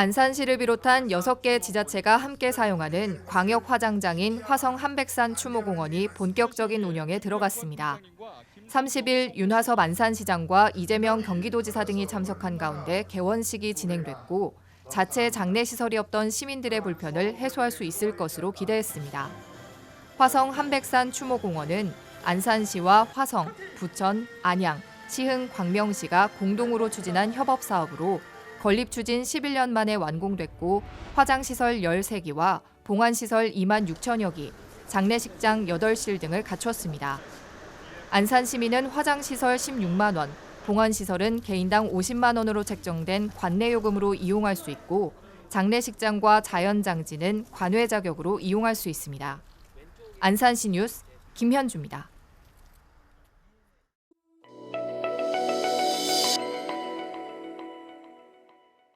안산시를 비롯한 6개 지자체가 함께 사용하는 광역 화장장인 화성 한백산 추모공원이 본격적인 운영에 들어갔습니다. 30일 윤화섭 안산시장과 이재명 경기도지사 등이 참석한 가운데 개원식이 진행됐고 자체 장례 시설이 없던 시민들의 불편을 해소할 수 있을 것으로 기대했습니다. 화성 한백산 추모공원은 안산시와 화성, 부천, 안양, 시흥, 광명시가 공동으로 추진한 협업 사업으로 건립 추진 11년 만에 완공됐고 화장시설 13기와 봉안시설 2만 6천여 기, 장례식장 8실 등을 갖췄습니다. 안산 시민은 화장시설 16만 원, 봉안시설은 개인당 50만 원으로 책정된 관내 요금으로 이용할 수 있고 장례식장과 자연장지는 관외 자격으로 이용할 수 있습니다. 안산시 뉴스 김현주입니다.